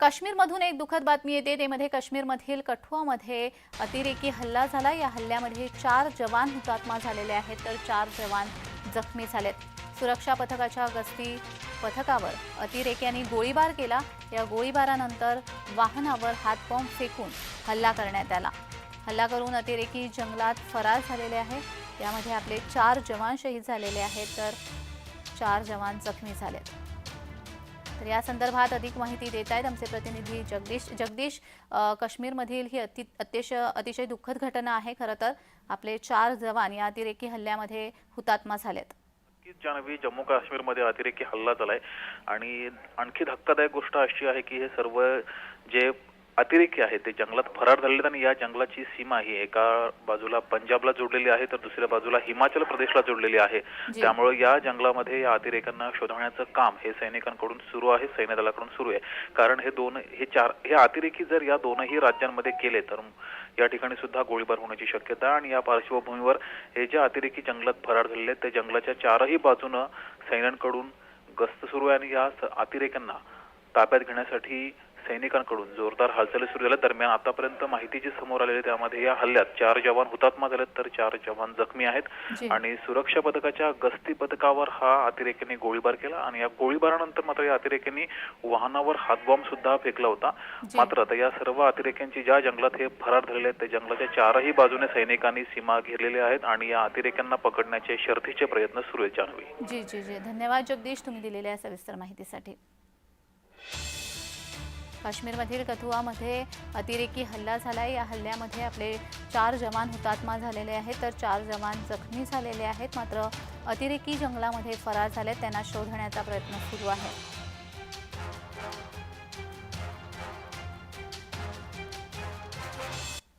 काश्मीरमधून एक दुःखद बातमी येते. त्यामध्ये काश्मीरमधील कठुआमध्ये अतिरेकी हल्ला झाला. या हल्ल्यामध्ये चार जवान हुतात्मा झालेले आहेत. तर चार जवान जखमी झालेत. सुरक्षा पथकाच्या गस्ती पथकावर अतिरेक्यांनी गोळीबार केला. या गोळीबारानंतर वाहनावर हातबॉम्ब फेकून हल्ला करण्यात आला. हल्ला करून अतिरेकी जंगलात फरार झालेले आहे. यामध्ये आपले चार जवान शहीद झालेले आहेत. तर चार जवान जखमी झालेत. तर या संदर्भात अधिक माहिती देत आहेत आमचे प्रतिनिधी जगदीश जगदीश काश्मीरमधील ही अति अतिशय अतिशय दुःखद घटना आहे. खरं तर आपले चार जवान या अतिरेकी हल्ल्यामध्ये हुतात्मा झालेत. जानवी जान्हवी जम्मू काश्मीरमध्ये अतिरेकी हल्ला झालाय. आणि आणखी धक्कादायक गोष्ट अशी आहे की हे सर्व जे अतिरेकी आहेत ते जंगलात फरार झालेले आणि या जंगलाची सीमा ही एका बाजूला पंजाबला जोडलेली आहे तर दुसऱ्या बाजूला हिमाचल प्रदेशला जोडलेली आहे. त्यामुळे या जंगलामध्ये या अतिरेक्यांना शोधण्याचं काम हे सैनिकांकडून सुरू आहे सैन्य दलाकडून सुरू आहे. कारण हे दोन हे चार हे अतिरेकी जर या दोनही राज्यांमध्ये केले तर या ठिकाणी सुद्धा गोळीबार होण्याची शक्यता आणि या पार्श्वभूमीवर हे जे अतिरेकी जंगलात फरार झालेले आहेत ते जंगलाच्या चारही बाजूनं सैन्यांकडून गस्त सुरू आहे. आणि या अतिरेक्यांना ताब्यात घेण्यासाठी सैनिकांकडून जोरदार हालचाली सुरू झाल्या. दरम्यान आतापर्यंत माहिती जी समोर आलेली त्यामध्ये या हल्ल्यात चार जवान हुतात्मा झालेत तर चार जवान जखमी आहेत. आणि सुरक्षा पथकाच्या गस्ती पथकावर हा अतिरेक्यांनी गोळीबार केला आणि या गोळीबारानंतर मात्र या अतिरेक्यांनी वाहनावर हातबॉम्ब सुद्धा फेकला होता. मात्र आता या सर्व अतिरेक्यांची ज्या जंगलात हे फरार झालेले आहेत त्या जंगलाच्या चारही बाजूने सैनिकांनी सीमा घेरलेली आहेत आणि या अतिरेक्यांना पकडण्याचे शर्थीचे प्रयत्न सुरू आहेत जी जी जी. धन्यवाद जगदीश तुम्ही दिलेल्या सविस्तर माहितीसाठी. काश्मीरमधील कथुआमध्ये अतिरेकी हल्ला झाला या हल्ल्यामध्ये आपले चार जवान हुतात्मा झालेले आहेत. तर चार जवान जखमी झालेले आहेत. मात्र अतिरेकी जंगलामध्ये फरार झाले त्यांना शोधण्याचा प्रयत्न सुरू आहे.